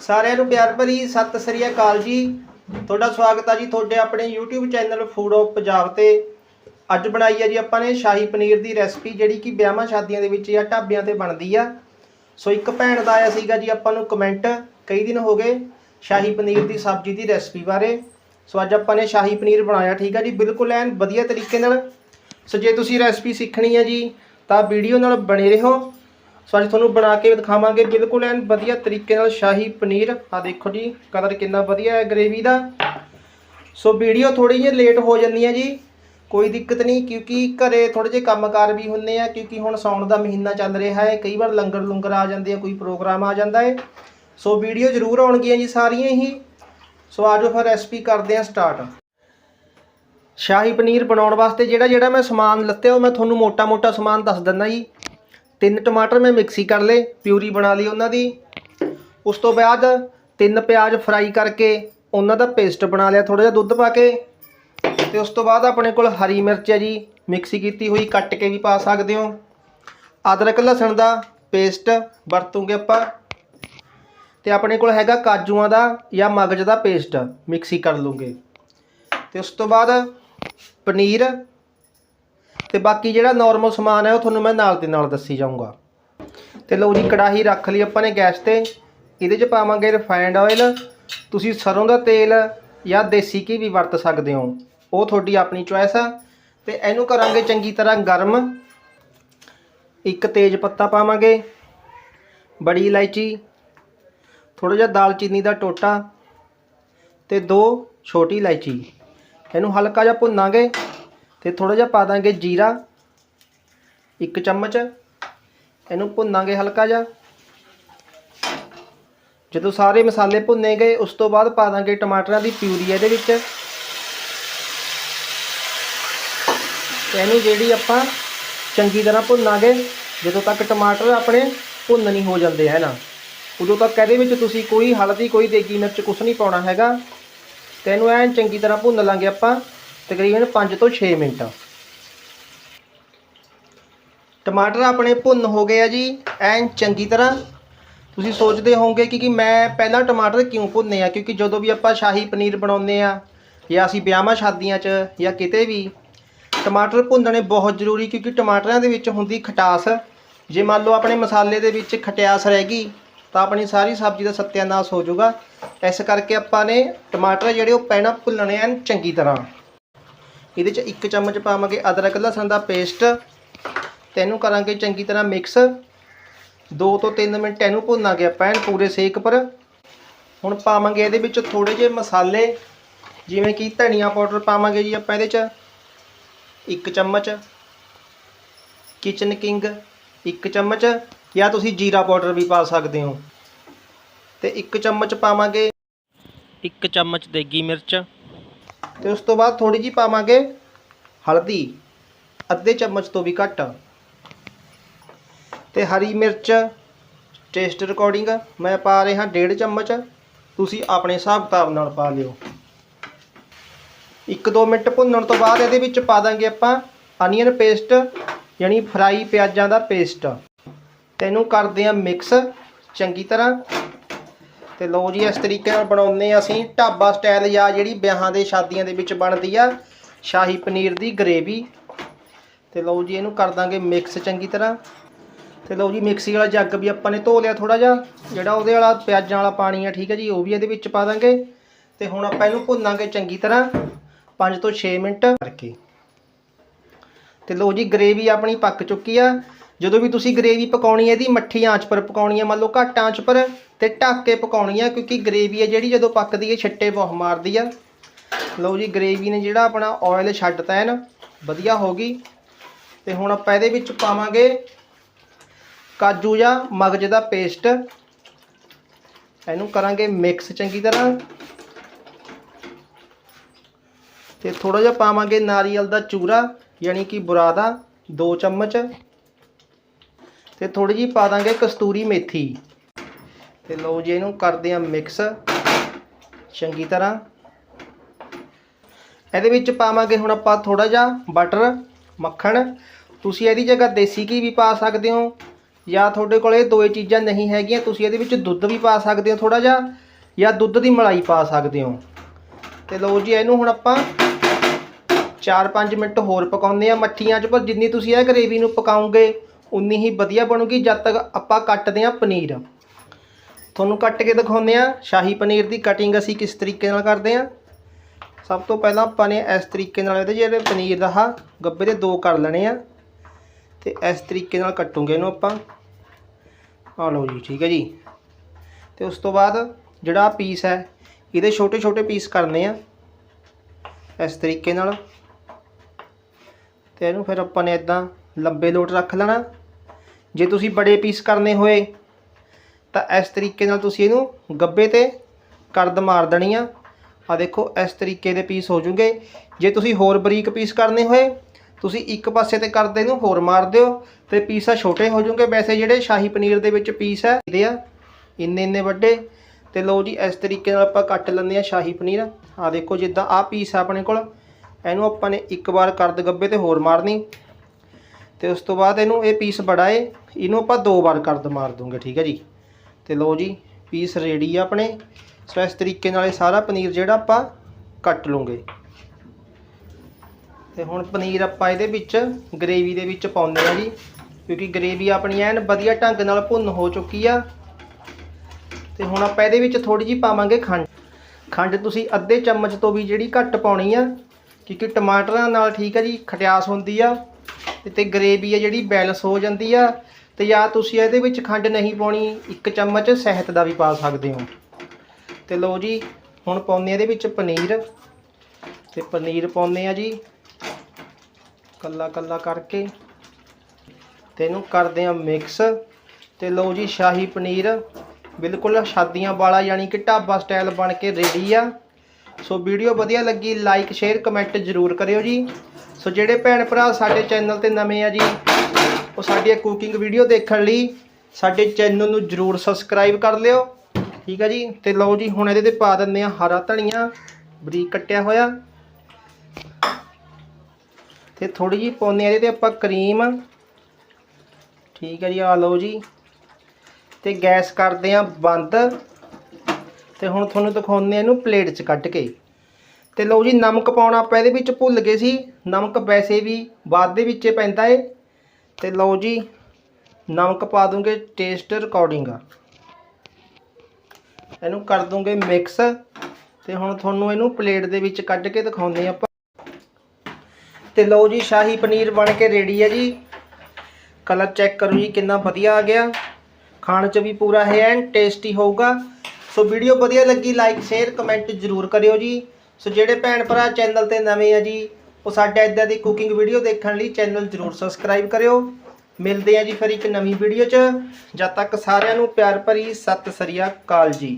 ਸਾਰਿਆਂ ਨੂੰ ਪਿਆਰ ਭਰੀ ਸਤਿ ਸ੍ਰੀ ਅਕਾਲ ਜੀ। ਤੁਹਾਡਾ ਸਵਾਗਤ ਆ ਜੀ ਤੁਹਾਡੇ ਆਪਣੇ YouTube channel food of Punjab ਤੇ। ਅੱਜ ਬਣਾਈ ਹੈ ਜੀ ਆਪਾਂ ਨੇ ਸ਼ਾਹੀ ਪਨੀਰ ਦੀ ਰੈਸਪੀ ਜਿਹੜੀ ਕਿ ਵਿਆਹਾਂ ਸ਼ਾਦੀਆਂ ਦੇ ਵਿੱਚ ਜਾਂ ਢਾਬਿਆਂ ਤੇ ਬਣਦੀ ਆ। ਸੋ ਇੱਕ ਭੈਣ ਦਾ ਆਇਆ ਸੀਗਾ ਜੀ ਆਪਾਂ ਨੂੰ ਕਮੈਂਟ ਕਈ ਦਿਨ ਹੋ ਗਏ ਸ਼ਾਹੀ ਪਨੀਰ ਦੀ ਸਬਜ਼ੀ ਦੀ ਰੈਸਪੀ ਬਾਰੇ। ਸੋ ਅੱਜ ਆਪਾਂ ਨੇ ਸ਼ਾਹੀ ਪਨੀਰ ਬਣਾਇਆ, ਠੀਕ ਆ ਜੀ? ਬਿਲਕੁਲ ਐਨ ਵਧੀਆ ਤਰੀਕੇ ਨਾਲ। ਸੋ ਜੇ ਤੁਸੀਂ ਰੈਸਪੀ ਸਿੱਖਣੀ ਹੈ ਜੀ ਤਾਂ ਵੀਡੀਓ ਨਾਲ ਬਣੇ ਰਹੋ। ਸੋ ਅੱਜ ਤੁਹਾਨੂੰ ਬਣਾ ਕੇ ਦਿਖਾਵਾਂਗੇ ਬਿਲਕੁਲ ਐਨ ਵਧੀਆ ਤਰੀਕੇ ਨਾਲ ਸ਼ਾਹੀ ਪਨੀਰ। ਆ ਦੇਖੋ ਜੀ, ਕਲਰ ਕਿੰਨਾ ਵਧੀਆ ਹੈ ਗ੍ਰੇਵੀ ਦਾ। ਸੋ ਵੀਡੀਓ ਥੋੜੀ ਜਿਹੀ ਲੇਟ ਹੋ ਜਾਂਦੀ ਹੈ ਜੀ। ਕੋਈ ਦਿੱਕਤ ਨਹੀਂ, ਕਿਉਂਕਿ ਘਰੇ ਥੋੜੇ ਜਿਹੇ ਕੰਮਕਾਰ ਵੀ ਹੁੰਦੇ ਆ, ਕਿਉਂਕਿ ਹੁਣ ਸਾਉਣ ਦਾ ਮਹੀਨਾ ਚੱਲ ਰਿਹਾ ਹੈ। ਕਈ ਵਾਰ ਲੰਗਰ ਲੁੰਗਰ ਆ ਜਾਂਦੇ ਆ, ਕੋਈ ਪ੍ਰੋਗਰਾਮ ਆ ਜਾਂਦਾ ਹੈ। ਸੋ ਵੀਡੀਓ ਜ਼ਰੂਰ ਆਉਣਗੀਆਂ ਜੀ ਸਾਰੀਆਂ ਹੀ। ਸੋ ਆਜੋ ਫਿਰ ਰੈਸਪੀ ਕਰਦੇ ਆ ਸਟਾਰਟ ਸ਼ਾਹੀ ਪਨੀਰ ਬਣਾਉਣ ਵਾਸਤੇ ਜਿਹੜਾ ਜਿਹੜਾ ਮੈਂ ਸਮਾਨ ਲੱਤੇ ਉਹ ਮੈਂ ਤੁਹਾਨੂੰ ਮੋਟਾ-ਮੋਟਾ ਸਮਾਨ ਦੱਸ ਦਿੰਦਾ ਜੀ। ਤਿੰਨ ਟਮਾਟਰ ਮੈਂ ਮਿਕਸੀ ਕਰ ਲਏ, ਪਿਊਰੀ ਬਣਾ ਲਈ ਉਹਨਾਂ ਦੀ। ਉਸ ਤੋਂ ਬਾਅਦ ਤਿੰਨ ਪਿਆਜ਼ ਫਰਾਈ ਕਰਕੇ ਉਹਨਾਂ ਦਾ ਪੇਸਟ ਬਣਾ ਲਿਆ ਥੋੜਾ ਜਿਹਾ ਦੁੱਧ ਪਾ ਕੇ। ਤੇ ਉਸ ਤੋਂ ਬਾਅਦ ਆਪਣੇ ਕੋਲ ਹਰੀ ਮਿਰਚ ਹੈ ਜੀ, ਮਿਕਸੀ ਕੀਤੀ ਹੋਈ, ਕੱਟ ਕੇ ਵੀ ਪਾ ਸਕਦੇ ਹੋ। ਅਦਰਕ, ਲਸਣ ਦਾ ਪੇਸਟ ਵਰਤੂਗੇ ਆਪਾਂ। ਤੇ ਆਪਣੇ ਕੋਲ ਹੈਗਾ ਕਾਜੂਆਂ ਦਾ ਜਾਂ ਮਗਜ ਦਾ ਪੇਸਟ, ਮਿਕਸੀ ਕਰ ਲੂਗੇ। ਤੇ ਉਸ ਤੋਂ ਬਾਅਦ ਪਨੀਰ ਤੇ ਬਾਕੀ ਜਿਹੜਾ ਨਾਰਮਲ ਸਮਾਨ ਹੈ ਉਹ ਤੁਹਾਨੂੰ ਮੈਂ ਨਾਲ ਦੇ ਨਾਲ ਦੱਸੀ ਜਾਊਂਗਾ। ਤੇ ਲਓ ਜੀ, ਕੜਾਹੀ ਰੱਖ ਲਈ ਆਪਾਂ ਨੇ ਗੈਸ ਤੇ। ਇਹਦੇ 'ਚ ਪਾਵਾਂਗੇ ਰਿਫਾਈਨਡ ਆਇਲ ਤੁਸੀਂ ਸਰੋਂ ਦਾ ਤੇਲ ਜਾਂ ਦੇਸੀ ਘੀ ਵੀ ਵਰਤ ਸਕਦੇ ਹੋ। ਉਹ ਤੁਹਾਡੀ ਆਪਣੀ ਚੁਆਇਸ ਆ। ਤੇ ਇਹਨੂੰ ਕਰਾਂਗੇ ਚੰਗੀ ਤਰ੍ਹਾਂ ਗਰਮ। ਇੱਕ ਤੇਜ ਪੱਤਾ ਪਾਵਾਂਗੇ, ਬੜੀ ਇਲਾਇਚੀ ਥੋੜਾ ਜਿਹਾ ਦਾਲਚੀਨੀ ਦਾ ਟੋਟਾ ਤੇ ਦੋ ਛੋਟੀ ਇਲਾਇਚੀ। ਇਹਨੂੰ ਹਲਕਾ ਜਿਹਾ ਭੁੰਨਾਂਗੇ। ਤੇ ਥੋੜਾ ਜਿਹਾ ਪਾ ਦਾਂਗੇ ਜੀਰਾ, ਇੱਕ ਚਮਚ। ਇਹਨੂੰ ਭੁੰਨਾਂਗੇ ਹਲਕਾ ਜਿਹਾ। ਜਦੋਂ ਸਾਰੇ ਮਸਾਲੇ ਭੁੰਨੇ ਗਏ, ਉਸ ਤੋਂ ਬਾਅਦ ਪਾ ਦਾਂਗੇ ਟਮਾਟਰਾਂ ਦੀ ਪਿਊਰੀ ਇਹਦੇ ਵਿੱਚ। ਇਹਨੂੰ ਜਿਹੜੀ ਆਪਾਂ ਚੰਗੀ ਤਰ੍ਹਾਂ ਭੁੰਨਾਂਗੇ, ਜਦੋਂ ਤੱਕ ਟਮਾਟਰ ਆਪਣੇ ਭੁੰਨ ਨਹੀਂ ਹੋ ਜਾਂਦੇ ਹੈ ਨਾ? ਉਦੋਂ ਤੱਕ ਇਹਦੇ ਵਿੱਚ ਤੁਸੀਂ ਕੋਈ ਹਲਦੀ, ਕੋਈ ਦੇਗੀ ਮਿਰਚ ਕੁਛ ਨਹੀਂ ਪਾਉਣਾ ਹੈਗਾ। ਤੇ ਇਹਨੂੰ ਐਨ ਚੰਗੀ ਤਰ੍ਹਾਂ ਭੁੰਨ ਲਾਂਗੇ ਆਪਾਂ। ਤਕਰੀਬਨ 5 ਤੋਂ 6 ਮਿੰਟ। ਟਮਾਟਰ ਆਪਣੇ ਭੁੰਨ ਹੋ ਗਏ ਆ ਜੀ, ਐਨ ਚੰਗੀ ਤਰ੍ਹਾਂ। ਤੁਸੀਂ ਸੋਚਦੇ ਹੋਵੋਗੇ ਕਿ ਕਿ ਮੈਂ ਪਹਿਲਾਂ ਟਮਾਟਰ ਕਿਉਂ ਭੁੰਨੇ ਆ? ਕਿਉਂਕਿ ਜਦੋਂ ਵੀ ਆਪਾਂ ਸ਼ਾਹੀ ਪਨੀਰ ਬਣਾਉਂਦੇ ਆ, ਜਾਂ ਅਸੀਂ ਵਿਆਹਾਂ ਸ਼ਾਦੀਆਂ 'ਚ, ਜਾਂ ਕਿਤੇ ਵੀ, ਟਮਾਟਰ ਭੁੰਨਣੇ ਬਹੁਤ ਜ਼ਰੂਰੀ, ਕਿਉਂਕਿ ਟਮਾਟਰਾਂ ਦੇ ਵਿੱਚ ਹੁੰਦੀ ਖਟਾਸ। ਜੇ ਮੰਨ ਲਓ ਆਪਣੇ ਮਸਾਲੇ ਦੇ ਵਿੱਚ ਖਟਿਆਸ ਰਹਿ ਗਈ, ਤਾਂ ਆਪਣੀ ਸਾਰੀ ਸਬਜ਼ੀ ਦਾ ਸਤਿਆਨਾਸ਼ ਹੋ ਜਾਊਗਾ। ਇਸ ਕਰਕੇ ਆਪਾਂ ਨੇ ਟਮਾਟਰ ਜਿਹੜੇ ਉਹ ਪਹਿਲਾਂ ਭੁੰਨਣੇ ਐਨ ਚੰਗੀ ਤਰ੍ਹਾਂ। ਇਹਦੇ 'ਚ ਇੱਕ ਚਮਚ ਪਾਵਾਂਗੇ ਅਦਰਕ ਲਸਣ ਦਾ ਪੇਸਟ। ਤੇ ਇਹਨੂੰ ਕਰਾਂਗੇ ਚੰਗੀ ਤਰ੍ਹਾਂ ਮਿਕਸ 2 ਤੋਂ 3 ਮਿੰਟ ਇਹਨੂੰ ਭੁੰਨਾਂਗੇ ਆਪਾਂ ਐਨ ਪੂਰੇ ਸੇਕ ਪਰ ਹੁਣ ਪਾਵਾਂਗੇ ਇਹਦੇ ਵਿੱਚ ਥੋੜੇ ਜਿਹੇ ਮਸਾਲੇ, ਜਿਵੇਂ ਕਿ ਧਨੀਆ ਪਾਊਡਰ ਪਾਵਾਂਗੇ ਜੀ ਆਪਾਂ ਇਹਦੇ 'ਚ। ਇੱਕ ਚਮਚ ਕਿਚਨ ਕਿੰਗ ਇੱਕ ਚਮਚ, ਜਾਂ ਤੁਸੀਂ ਜੀਰਾ ਪਾਊਡਰ ਵੀ ਪਾ ਸਕਦੇ ਹੋ। ਤੇ ਇੱਕ ਚਮਚ ਪਾਵਾਂਗੇ ਇੱਕ ਚਮਚ ਦੇਗੀ ਮਿਰਚ। ਤੇ ਉਸ ਤੋਂ ਬਾਅਦ ਥੋੜੀ ਜੀ ਪਾਵਾਂਗੇ ਹਲਦੀ ਅੱਧੇ ਚਮਚ ਤੋਂ ਵੀ ਘੱਟ। ਤੇ ਹਰੀ ਮਿਰਚ ਟੇਸਟ ਰਿਕਾਰਡਿੰਗ ਮੈਂ ਪਾ ਰਿਹਾ ਡੇਢ ਚਮਚ। ਤੁਸੀਂ ਆਪਣੇ ਹਿਸਾਬ ਕਿਤਾਬ ਨਾਲ ਪਾ ਲਿਓ। 1-2 ਮਿੰਟ ਭੁੰਨਣ ਤੋਂ ਬਾਅਦ ਇਹਦੇ ਵਿੱਚ ਪਾ ਦਾਂਗੇ ਆਪਾਂ ਅਨੀਅਨ ਪੇਸਟ ਯਾਨੀ ਫਰਾਈ ਪਿਆਜ਼ਾਂ ਦਾ ਪੇਸਟ ਤੇ ਇਹਨੂੰ ਕਰਦੇ ਆ ਮਿਕਸ ਚੰਗੀ ਤਰ੍ਹਾਂ। ਤੇ ਲਓ ਜੀ, ਇਸ ਤਰੀਕੇ ਨਾਲ ਬਣਾਉਂਦੇ ਆ ਅਸੀਂ ਢਾਬਾ ਸਟਾਈਲ ਜਾਂ ਜਿਹੜੀ ਵਿਆਹਾਂ ਦੇ ਸ਼ਾਦੀਆਂ ਦੇ ਵਿੱਚ ਬਣਦੀ ਆ, ਸ਼ਾਹੀ ਪਨੀਰ ਦੀ ਗਰੇਵੀ ਤੇ ਲਓ ਜੀ, ਇਹਨੂੰ ਕਰ ਦਾਂਗੇ ਮਿਕਸ ਚੰਗੀ ਤਰ੍ਹਾਂ। ਤੇ ਲਓ ਜੀ ਮਿਕਸੀ ਵਾਲਾ ਜੱਗ ਵੀ ਆਪਾਂ ਨੇ ਧੋ ਲਿਆ ਥੋੜਾ ਜਿਹਾ, ਜਿਹੜਾ ਉਹਦੇ ਵਾਲਾ ਪਿਆਜ਼ਾਂ ਵਾਲਾ ਪਾਣੀ ਆ, ਠੀਕ ਹੈ ਜੀ, ਉਹ ਵੀ ਇਹਦੇ ਵਿੱਚ ਪਾ ਦਾਂਗੇ। ਤੇ ਹੁਣ ਆਪਾਂ ਇਹਨੂੰ ਭੁੰਨਾਂਗੇ ਚੰਗੀ ਤਰ੍ਹਾਂ 5 ਤੋਂ 6 ਮਿੰਟ ਕਰਕੇ। ਤੇ ਲਓ ਜੀ ਗਰੇਵੀ ਆਪਣੀ ਪੱਕ ਚੁੱਕੀ ਆ। ਜਦੋਂ ਵੀ ਤੁਸੀਂ ਗ੍ਰੇਵੀ ਪਕਾਉਣੀ ਹੈ ਇਹਦੀ ਮੱਠੀ ਆਂਚ ਪਰ ਪਕਾਉਣੀ ਹੈ ਮੰਨ ਲਓ ਘੱਟ ਆਂਚ ਪਰ ਤੇ ਢੱਕ ਕੇ ਪਕਾਉਣੀ ਹੈ ਕਿਉਂਕਿ ਗ੍ਰੇਵੀ ਹੈ ਜਿਹੜੀ ਜਦੋਂ ਪੱਕਦੀ ਹੈ ਛਿੱਟੇ ਬਹੁਤ ਮਾਰਦੀ ਆ। ਲਓ ਜੀ, ਗ੍ਰੇਵੀ ਨੇ ਜਿਹੜਾ ਆਪਣਾ ਆਇਲ ਛੱਡਤਾ ਹੈ ਨਾ, ਵਧੀਆ ਹੋ ਗਈ। ਤੇ ਹੁਣ ਆਪਾਂ ਇਹਦੇ ਵਿੱਚ ਪਾਵਾਂਗੇ ਕਾਜੂ ਜਾਂ ਮਗਜ ਦਾ ਪੇਸਟ ਇਹਨੂੰ ਕਰਾਂਗੇ ਮਿਕਸ ਚੰਗੀ ਤਰ੍ਹਾਂ। ਤੇ ਥੋੜਾ ਜਿਹਾ ਪਾਵਾਂਗੇ ਨਾਰੀਅਲ ਦਾ ਚੂਰਾ, ਯਾਨੀ ਕਿ ਬੁਰਾਦਾ 2 ਚਮਚ। ਤੇ ਥੋੜੀ ਜੀ ਪਾ ਦਾਂਗੇ ਕਸਤੂਰੀ ਮੇਥੀ। ਤੇ ਲਓ ਜੀ, ਇਹਨੂੰ ਕਰਦੇ ਆ ਮਿਕਸ ਚੰਗੀ ਤਰ੍ਹਾਂ। ਇਹਦੇ ਵਿੱਚ ਪਾਵਾਂਗੇ ਹੁਣ ਆਪਾਂ ਥੋੜਾ ਜਿਹਾ ਬਟਰ ਮੱਖਣ। ਤੁਸੀਂ ਇਹਦੀ ਜਗ੍ਹਾ ਦੇਸੀ ਘੀ ਵੀ ਪਾ ਸਕਦੇ ਹੋ, ਜਾਂ ਤੁਹਾਡੇ ਕੋਲ ਇਹ ਦੋਏ ਚੀਜ਼ਾਂ ਨਹੀਂ ਹੈਗੀਆਂ, ਤੁਸੀਂ ਇਹਦੇ ਵਿੱਚ ਦੁੱਧ ਵੀ ਪਾ ਸਕਦੇ ਹੋ ਥੋੜਾ ਜਿਹਾ, ਜਾਂ ਦੁੱਧ ਦੀ ਮਲਾਈ ਪਾ ਸਕਦੇ ਹੋ। ਤੇ ਲਓ ਜੀ, ਇਹਨੂੰ ਹੁਣ ਆਪਾਂ 4-5 ਮਿੰਟ ਹੋਰ ਪਕਾਉਂਦੇ ਆ ਮੱਠੀਆਂ 'ਚ, ਪਰ ਜਿੰਨੀ ਤੁਸੀਂ ਇਹ ਗਰੇਵੀ ਨੂੰ ਪਕਾਉਂਗੇ ਉਨੀ ਹੀ ਵਧੀਆ ਬਣੂਗੀ ਜਦ ਤੱਕ ਆਪਾਂ ਕੱਟਦੇ ਆ ਪਨੀਰ। ਤੁਹਾਨੂੰ ਕੱਟ ਕੇ ਦਿਖਾਉਂਦੇ ਆ ਸ਼ਾਹੀ ਪਨੀਰ ਦੀ ਕਟਿੰਗ ਅਸੀਂ ਕਿਸ ਤਰੀਕੇ ਨਾਲ ਕਰਦੇ ਆ ਸਭ ਤੋਂ ਪਹਿਲਾਂ ਆਪਾਂ ਨੇ ਇਸ ਤਰੀਕੇ ਨਾਲ ਇਹਦੇ ਜਿਹੜੇ ਪਨੀਰ ਦਾ ਆਹ ਗੱਬੇ ਦੇ ਦੋ ਕਰ ਲੈਣੇ ਆ। ਤੇ ਇਸ ਤਰੀਕੇ ਨਾਲ ਕੱਟੂਗੇ ਇਹਨੂੰ ਆਪਾਂ। ਆ ਲਓ ਜੀ, ਠੀਕ ਹੈ ਜੀ। ਤੇ ਉਸ ਤੋਂ ਬਾਅਦ ਜਿਹੜਾ ਪੀਸ ਹੈ, ਇਹਦੇ ਛੋਟੇ ਛੋਟੇ ਪੀਸ ਕਰਨੇ ਆ। ਇਸ ਤਰੀਕੇ ਨਾਲ। ਤੇ ਇਹਨੂੰ ਫਿਰ ਆਪਾਂ ਨੇ ਇਦਾਂ ਲੰਬੇ ਲੋਟ ਰੱਖ ਲੈਣਾ। ਜੇ ਤੁਸੀਂ ਬੜੇ ਪੀਸ ਕਰਨੇ ਹੋਏ, ਤਾਂ ਇਸ ਤਰੀਕੇ ਨਾਲ ਤੁਸੀਂ ਇਹਨੂੰ ਗੱਬੇ ਤੇ ਕਰਦ ਮਾਰ ਦੇਣੀ ਆ। ਆ ਦੇਖੋ, ਇਸ ਤਰੀਕੇ ਦੇ ਪੀਸ ਹੋ ਜੂਗੇ। ਜੇ ਤੁਸੀਂ ਹੋਰ ਬਰੀਕ ਪੀਸ ਕਰਨੇ ਹੋਏ, ਤੁਸੀਂ ਇੱਕ ਪਾਸੇ ਤੇ ਕਰਦੇ ਨੂੰ ਹੋਰ ਮਾਰ ਦਿਓ ਤੇ ਪੀਸ ਛੋਟੇ ਹੋ ਜੂਗੇ। ਵੈਸੇ ਜਿਹੜੇ ਸ਼ਾਹੀ ਪਨੀਰ ਦੇ ਵਿੱਚ ਪੀਸ ਹੈ ਇਹਦੇ ਆ, ਇੰਨੇ ਇੰਨੇ ਵੱਡੇ। ਤੇ ਲਓ ਜੀ, ਇਸ ਤਰੀਕੇ ਨਾਲ ਆਪਾਂ ਕੱਟ ਲੈਂਦੇ ਆ ਸ਼ਾਹੀ ਪਨੀਰ। ਆ ਦੇਖੋ, ਜਿੱਦਾਂ ਆ ਪੀਸ ਆ ਆਪਣੇ ਕੋਲ, ਇਹਨੂੰ ਆਪਾਂ ਨੇ ਇੱਕ ਵਾਰ ਕਰਦ ਗੱਬੇ ਤੇ ਹੋਰ ਮਾਰਨੀ। ਤੇ ਉਸ ਤੋਂ ਬਾਅਦ ਇਹਨੂੰ ਇਹ ਪੀਸ ਬੜਾ ਏ ਇਹਨੂੰ ਆਪਾਂ ਦੋ ਵਾਰ ਕਰਦ ਮਾਰ ਦੂੰਗੇ, ਠੀਕ ਹੈ ਜੀ। ਤੇ ਲਓ ਜੀ ਪੀਸ ਰੈਡੀ ਆ ਆਪਣੇ। ਸੋ ਇਸ ਤਰੀਕੇ ਨਾਲ ਇਹ ਸਾਰਾ ਪਨੀਰ ਜਿਹੜਾ ਆਪਾਂ ਕੱਟ ਲੂੰਗੇ। ਤੇ ਹੁਣ ਪਨੀਰ ਆਪਾਂ ਇਹਦੇ ਵਿੱਚ ਗਰੇਵੀ ਦੇ ਵਿੱਚ ਪਾਉਂਦੇ ਆ ਜੀ। ਕਿਉਂਕਿ ਗਰੇਵੀ ਆਪਣੀ ਐਨ ਵਧੀਆ ਢੰਗ ਨਾਲ ਭੁੰਨ ਹੋ ਚੁੱਕੀ ਆ। ਤੇ ਹੁਣ ਆਪਾਂ ਇਹਦੇ ਵਿੱਚ ਥੋੜੀ ਜੀ ਪਾਵਾਂਗੇ ਖੰਡ। ਖੰਡ ਤੁਸੀਂ ਅੱਧੇ ਚਮਚ ਤੋਂ ਵੀ ਜਿਹੜੀ ਘੱਟ ਪਾਉਣੀ ਆ, ਕਿਉਂਕਿ ਟਮਾਟਰਾਂ ਨਾਲ ਠੀਕ ਹੈ ਜੀ, ਖਟਿਆਸ ਹੁੰਦੀ ਆ। ਤੇ- ਗਰੇਵੀ ਆ ਜਿਹੜੀ ਬੈਲੈਂਸ ਹੋ ਜਾਂਦੀ ਆ ਤੇ ਜਾਂ ਤੁਸੀਂ ਇਹਦੇ ਵਿੱਚ ਖੰਡ ਨਹੀਂ ਪਾਉਣੀ, ਇੱਕ ਚਮਚ ਸ਼ਹਿਦ ਦਾ ਵੀ ਪਾ ਸਕਦੇ ਹੋ। ਤੇ ਲਓ ਜੀ, ਹੁਣ ਪਾਉਂਦੇ ਆ ਇਹਦੇ ਵਿੱਚ ਪਨੀਰ। ਤੇ ਪਨੀਰ ਪਾਉਂਦੇ ਆ ਜੀ ਕੱਲਾ ਕੱਲਾ ਕਰਕੇ। ਤੇ ਇਹਨੂੰ ਕਰਦੇ ਆ ਮਿਕਸ। ਤੇ ਲਓ ਜੀ, ਸ਼ਾਹੀ ਪਨੀਰ। ਬਿਲਕੁਲ ਸ਼ਾਦੀਆਂ ਵਾਲਾ ਯਾਨੀ ਕਿ ਢਾਬਾ ਸਟਾਈਲ ਬਣ ਕੇ ਰੈਡੀ ਆ। ਸੋ ਵੀਡੀਓ ਵਧੀਆ ਲੱਗੀ ਲਾਈਕ ਸ਼ੇਅਰ ਕਮੈਂਟ ਜ਼ਰੂਰ ਕਰਿਓ ਜੀ। ਸੋ ਜਿਹੜੇ ਭੈਣ ਭਰਾ ਸਾਡੇ ਚੈਨਲ ਤੇ ਨਵੇਂ ਆ ਜੀ, ਉਹ ਸਾਡੀ ਕੁਕਿੰਗ ਵੀਡੀਓ ਦੇਖਣ ਲਈ ਸਾਡੇ ਚੈਨਲ ਨੂੰ ਜ਼ਰੂਰ ਸਬਸਕ੍ਰਾਈਬ ਕਰ ਲਿਓ। ਠੀਕ ਆ ਜੀ? ਤੇ ਲਓ ਜੀ, ਹੁਣ ਇਹਦੇ ਤੇ ਪਾ ਦਿੰਦੇ ਆ ਹਰਾ ਧਨੀਆ, ਬਰੀਕ ਕੱਟਿਆ ਹੋਇਆ। ਤੇ ਥੋੜੀ ਜਿਹੀ ਪਾਉਂਦੇ ਆ ਇਹਦੇ ਤੇ ਆਪਾਂ ਕਰੀਮ ਠੀਕ ਹੈ ਜੀ ਆ ਲਓ ਜੀ। ਤੇ ਗੈਸ ਕਰਦੇ ਆ ਬੰਦ। ਤੇ ਹੁਣ ਤੁਹਾਨੂੰ ਦਿਖਾਉਂਦੇ ਆ ਇਹਨੂੰ ਪਲੇਟ 'ਚ ਕੱਢ ਕੇ। ਤੇ ਲਓ ਜੀ, ਨਮਕ ਪਾਉਣਾ ਆਪਾਂ ਇਹਦੇ ਵਿੱਚ ਭੁੱਲ ਗਏ ਸੀ। ਨਮਕ ਵੈਸੇ ਵੀ ਬਾਅਦ ਦੇ ਵਿੱਚ ਪੈਂਦਾ ਏ। ਤੇ ਲਓ ਜੀ, ਨਮਕ ਪਾ ਦੂੰਗੇ ਟੇਸਟ ਰਿਕਾਰਡਿੰਗ ਇਹਨੂੰ ਕਰ ਦੂੰਗੇ ਮਿਕਸ ਤੇ ਹੁਣ ਤੁਹਾਨੂੰ ਇਹਨੂੰ ਪਲੇਟ ਦੇ ਵਿੱਚ ਕੱਢ ਕੇ ਦਿਖਾਉਂਦੇ ਆਪਾਂ। ਤੇ ਲਓ ਜੀ, ਸ਼ਾਹੀ ਪਨੀਰ ਬਣ ਕੇ ਰੈਡੀ ਹੈ ਜੀ। ਕਲਰ ਚੈੱਕ ਕਰੋ ਜੀ, ਕਿੰਨਾ ਵਧੀਆ ਆ ਗਿਆ। ਖਾਣ 'ਚ ਵੀ ਪੂਰਾ ਹੈ ਐਂਡ ਟੇਸਟੀ ਹੋਊਗਾ। ਸੋ ਵੀਡੀਓ ਵਧੀਆ ਲੱਗੀ ਲਾਈਕ ਸ਼ੇਅਰ ਕਮੈਂਟ ਜ਼ਰੂਰ ਕਰਿਓ ਜੀ। ਸੋ ਜਿਹੜੇ ਭੈਣ ਭਰਾ ਚੈਨਲ ਤੇ ਨਵੇਂ ਆ ਜੀ, ਉਹ ਸਾਡੇ ਇਦਾਂ ਦੀ ਕੁਕਿੰਗ ਵੀਡੀਓ ਦੇਖਣ ਲਈ ਚੈਨਲ ਜ਼ਰੂਰ ਸਬਸਕ੍ਰਾਈਬ ਕਰਿਓ। ਮਿਲਦੇ ਆ ਜੀ ਫਿਰ ਇੱਕ ਨਵੀਂ ਵੀਡੀਓ 'ਚ। ਜਦ ਤੱਕ ਸਾਰਿਆਂ ਨੂੰ ਪਿਆਰ ਭਰੀ ਸਤਿ ਸ੍ਰੀ ਅਕਾਲ ਜੀ।